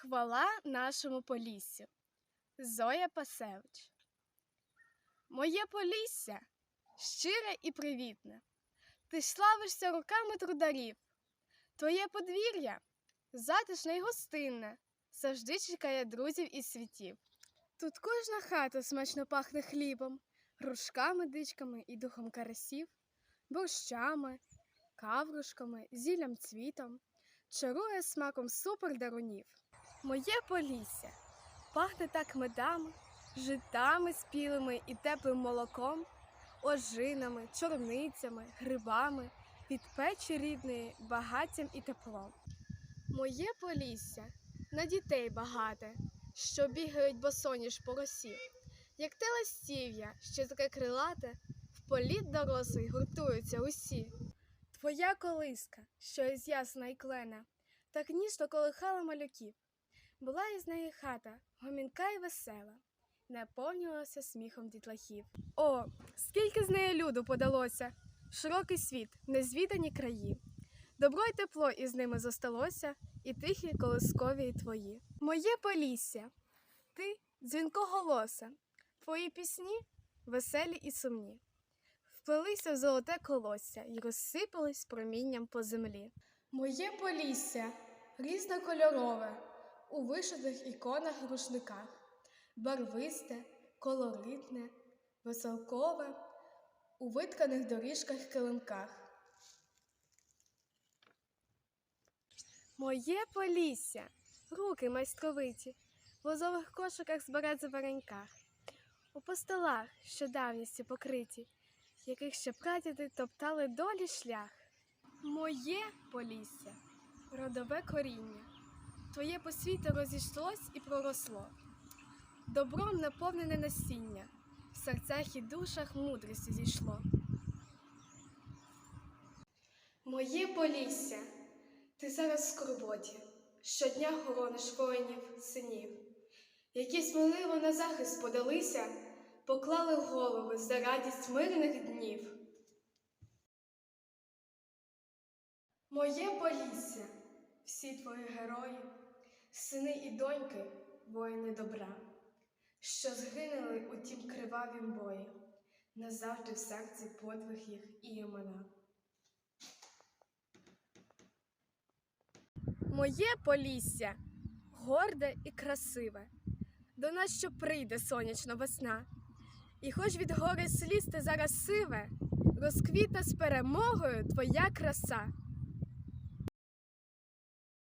Хвала нашому Поліссю. Зоя Пасевич. Моє Полісся щире і привітне. Ти славишся руками трударів. Твоє подвір'я затишне й гостинне, завжди чекає друзів і світів. Тут кожна хата смачно пахне хлібом, грушками, дичками і духом карасів, борщами, каврушками, зіллям цвітом, чарує смаком супер дарунів. Моє полісся пахне так медами, житами спілими і теплим молоком, ожинами, чорницями, грибами, від печі рідної, багаттям і теплом. Моє полісся на дітей багате, що бігають босоніж по росі, як те ластів'я, що таке крилате, в політ дорослий гуртуються усі. Твоя колиска, що із ясна й клена, так ніжно колихала малюків. Була із неї хата, гомінка й весела, наповнювалася сміхом дітлахів. О, скільки з неї люду подалося! Широкий світ, незвідані краї. Добро й тепло із ними зосталося, і тихі колискові й твої. Моє полісся, ти дзвінкоголоса, твої пісні веселі і сумні. Вплелися в золоте колосся й розсипались промінням по землі. Моє полісся різнокольорове, у вишитих іконах рушниках, барвисте, колоритне, веселкове, у витканих доріжках килимках. Моє полісся, руки майстровиті, в лозових кошиках з березовареньках, у постолах, що давністю покриті, яких ще прадіди топтали долі шлях. Моє полісся, родове коріння, твоє посвіти розійшлось і проросло. Добром наповнене насіння, в серцях і душах мудрості зійшло. Моє полісся, ти зараз в скорботі, щодня хорониш воїнів, синів, які сміливо на захист подалися, поклали голови за радість мирних днів. Моє полісся, всі твої герої, сини і доньки, воїни добра, що згинули у тім кривавім бої, назавжди в серці подвиг їх і імена. Моє полісся горде і красиве, до нас що прийде сонячна весна. І хоч від гори сліз ти зараз сиве, розквітне з перемогою твоя краса.